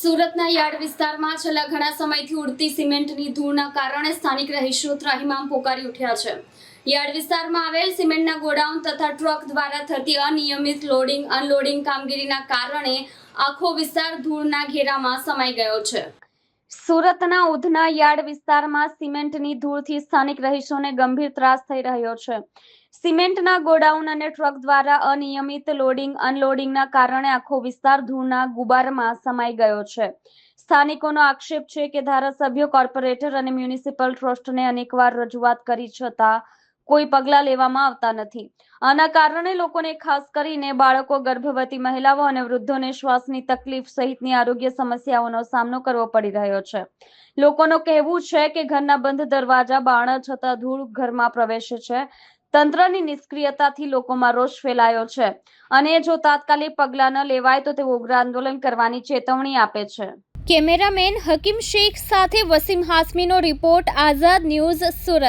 સુરતના યાર્ડ વિસ્તારમાં છેલ્લા ઘણા સમયથી ઉડતી સિમેન્ટની ધૂળના કારણે સ્થાનિક રહીશો ત્રાહિમામ પોકારી ઉઠ્યા છે. યાર્ડ વિસ્તારમાં આવેલ સિમેન્ટના ગોડાઉન તથા ટ્રક દ્વારા થતી અનિયમિત લોડિંગ, અનલોડિંગ કામગીરીના કારણે આખો વિસ્તાર ધૂળના ઘેરામાં સમાઈ ગયો છે. સુરતના ઉધના યાર્ડ વિસ્તારમાં સિમેન્ટની ધૂળથી સ્થાનિક રહીશોને ગંભીર ત્રાસ થઈ રહ્યો છે. સિમેન્ટના ગોડાઉન અને ટ્રક દ્વારા અનિયમિત લોડિંગ, અનલોડિંગના કારણે આખો વિસ્તાર ધૂળના ગુબારમાં સમાઈ ગયો છે. સ્થાનિકોનો આક્ષેપ છે કે ધારાસભ્યો, કોર્પોરેટર અને મ્યુનિસિપલ ટ્રસ્ટને અનેકવાર રજૂઆત કરી છતાં કોઈ પગલાં લેવામાં આવતા નથી. આના કારણે લોકોને ખાસ કરીને બાળકો, ગર્ભવતી મહિલાઓ અને વૃદ્ધોને શ્વાસની તકલીફ સહિતની આરોગ્ય સમસ્યાઓનો સામનો કરવો પડી રહ્યો છે. લોકોનું કહેવું છે કે ઘરના બંધ દરવાજા બારણા છતાં ધૂળ ઘરમાં પ્રવેશે છે. તંત્રની નિષ્ક્રિયતાથી લોકોમાં રોષ ફેલાયો છે અને જો તાત્કાલિક પગલાં ન લેવાય તો તેઓ ઉગ્ર આંદોલન કરવાની ચેતવણી આપે છે. કેમેરામેન હકીમ શેખ સાથે વસીમ હાસમીનો રિપોર્ટ આઝાદ ન્યૂઝ સુરત.